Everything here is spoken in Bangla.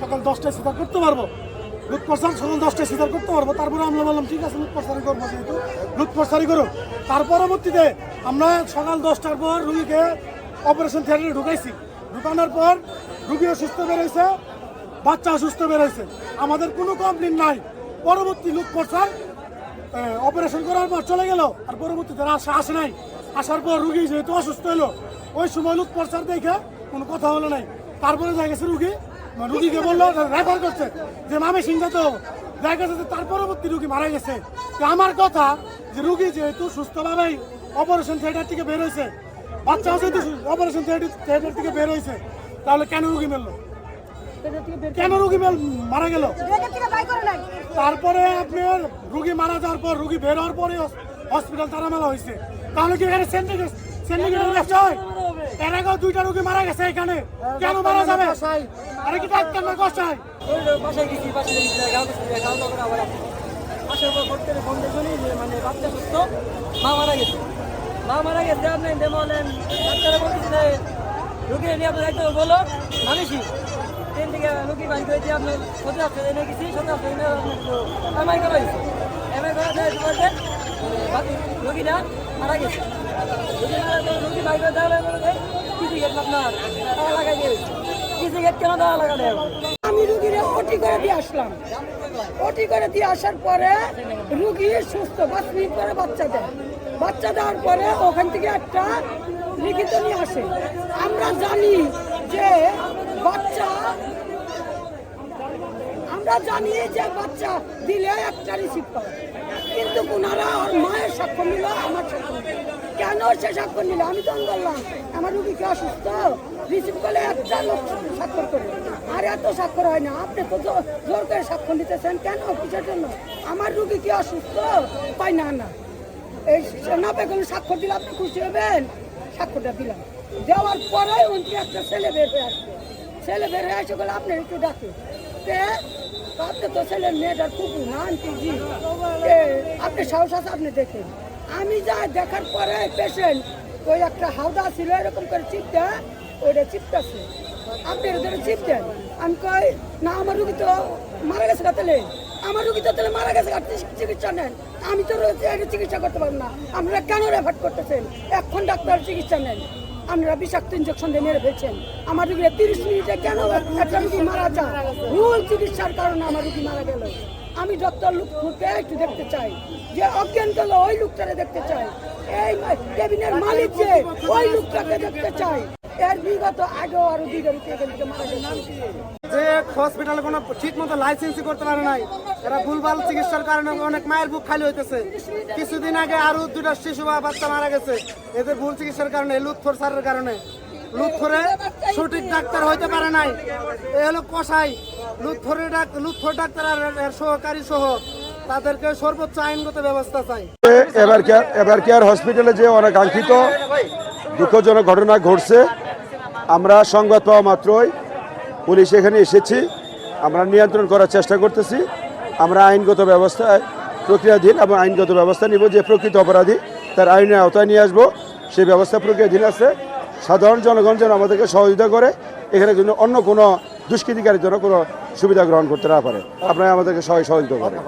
সকাল দশটায় করতে পারব। সকাল দশটায় করতে পারব। তারপরে আমরা বললাম, ঠিক আছে, লুট করব আমরা সকাল দশটার পর রুগীকে অপারেশন ঢুকাইছি। ঢুকানোর পর বাচ্চা সুস্থ বেরোইছে আমাদের কোনো কমপ্লেন নাই। পরবর্তী লুট প্রচার অপারেশন করার পর চলে গেল। আর পরবর্তীতে আসে আসে নাই। আসার পর রুগী যেহেতু অসুস্থ হলো, ওই সময় লুট প্রচার দেখে কোনো কথা হলো নাই। তারপরে দেখা গেছে রুগী। রুগীকে বলল রেফার করছে যে মামে সিংহা তো দেখা গেছে তার পরবর্তী রুগী মারা গেছে। তো আমার কথা যে রুগী যেহেতু সুস্থভাবেই অপারেশন থিয়েটার থেকে বের হয়েছে বাচ্চাও যেহেতু অপারেশন থিয়েটার থেকে বের হয়েছে তাহলে কেন রুগী মেললো? কেন রুগী মেল মারা গেল? তারপরে আপনার রুগী মারা যাওয়ার পর রুগী বের হওয়ার পরে হসপিটাল তারামেলা হয়েছে। তাহলে কি এখানে সিন্ডিকেট সিন্ডিকেটের ব্যবসা হয়? এর আগেও দুইটা রুগী মারা গেছে এখানে। কেন মারা যাবে? আরে কি ডাক্তার না কষায় ওই যে বাসায় গেছি বাসায় গেছি গাঁও গেছি গাঁও তো করে আবার আসি। আসার পর ফোন করে শুনি যে মানে বাচ্চা সুস্থ, মা মারা গেছে। মা মারা গেছে, আপনি দেমো বলেন ডাক্তারে বলতেছে যে, রুগী নিয়ে আপনার একদম বলো মানেছি ট্রেন থেকে রুগী বাড়ি করে দিয়ে আপনার সত্যি আসতে এনে গেছি আসতে এনে এমআই করা হয়েছে। এমআই করা বলতে রুগীটা মারা গেছে। রুগী মারা গেছে, রুগী বাড়ি করে দেওয়া কিছু গেট আপনার টাকা লাগাই দিয়েছে। আমি রুগীরে ওটি করে দিয়ে আসলাম। ওটি করে দিয়ে আসার পরে রুগী সুস্থ, পাঁচ মিনিট পরে বাচ্চা দেয়। বাচ্চা দেওয়ার পরে ওখান থেকে একটা লিখিত নিয়ে আসে। আমরা জানি যে বাচ্চা আমরা জানি যে বাচ্চা দিলে একটা রিসিভ করে কিন্তু ওনারা ওর মায়ের সাক্ষ্য নিল, আমার সাক্ষ্য কেন সে সাক্ষ্য নিল? আমি তো বললাম আমার রুগী কি অসুস্থ? রিসিভ করলে একটা লোক স্বাক্ষর করে আর এত স্বাক্ষর হয় না। আপনি তো জোর করে সাক্ষ্য নিতেছেন। কেন? কিসের জন্য? আমার রুগী কি অসুস্থ? পাই না না। এই না কোনো স্বাক্ষর দিলে আপনি খুশি হবেন? স্বাক্ষরটা দিলাম। দেওয়ার পরে উনকি একটা ছেলে বের হয়ে আসবে। ছেলে বের হয়ে আসে বলে আপনি একটু ডাকে। তে আপনি তো মেয়েটার কুকু না জি। আপনি সাহস আছে আপনি দেখেন। আমি যা দেখার পরে পেশেন্ট ওই একটা হাওদা ছিল, এরকম করে চিপটা ওইটা চিপটাছে আপনি এর চিপ দেন। আমি কই, না, আমার রুগী তো মারা গেছে তাহলে। আমার রুগী তো তাহলে মারা গেছে আর চিকিৎসা- নেন। আমি তো এটা চিকিৎসা করতে পারব না। আপনারা কেন রেফার করতেছেন? এখন ডাক্তার চিকিৎসা নেন। আপনারা বিষাক্ত ইঞ্জেকশন দিয়ে মেরে ফেলছেন। আমার রুগীরা তিরিশ মিনিটে কেন একটা রুগী মারা যায়? ভুল চিকিৎসার কারণে আমার রুগী মারা গেল। আমি ডক্টর লোককে একটু দেখতে চাই। যে অজ্ঞান গেল ওই লোকটারে দেখতে চাই। এই কেবিনের মালিক যে, ওই লোকটাকে দেখতে চাই। এর বিগত আগেও আরও দুইটা যে হসপিটালে কোনো ঠিক মতো লাইসেন্সই করতে পারে নাই এরা ভুলভাল চিকিৎসার কারণে অনেক মায়ের বুক খালি হইতেছে। কিছুদিন আগে আরও দুটা শিশু বা বাচ্চা মারা গেছে। এদের ভুল চিকিৎসার কারণে লুৎফর সারের কারণে। লুৎফরে সঠিক ডাক্তার হইতে পারে নাই। এ হলো কষাই লুৎফরের ডাক- লুৎফর ডাক্তার আর এর সহকারী সহ তাদেরকে সর্বোচ্চ আইনগত ব্যবস্থা চাই। এবার কেয়ার এবার কেয়ার হসপিটালে যে অনাকাঙ্ক্ষিত দুঃখজনক ঘটনা ঘটছে। আমরা সংবাদ পাওয়া মাত্রই পুলিশ এখানে এসেছি। আমরা নিয়ন্ত্রণ করার চেষ্টা করতেছি। আমরা আইনগত ব্যবস্থায় প্রক্রিয়াধীন এবং আইনগত ব্যবস্থা নিব। যে প্রকৃত অপরাধী তার আইনের আওতায় নিয়ে আসব সেই ব্যবস্থা প্রক্রিয়াধীন আছে। সাধারণ জনগণ যেন আমাদেরকে সহযোগিতা করে, এখানে কিন্তু অন্য কোনো দুষ্কৃতিকারীর জন্য কোনো সুবিধা গ্রহণ করতে না পারে। আপনারা আমাদেরকে সবাই সহযোগিতা করেন।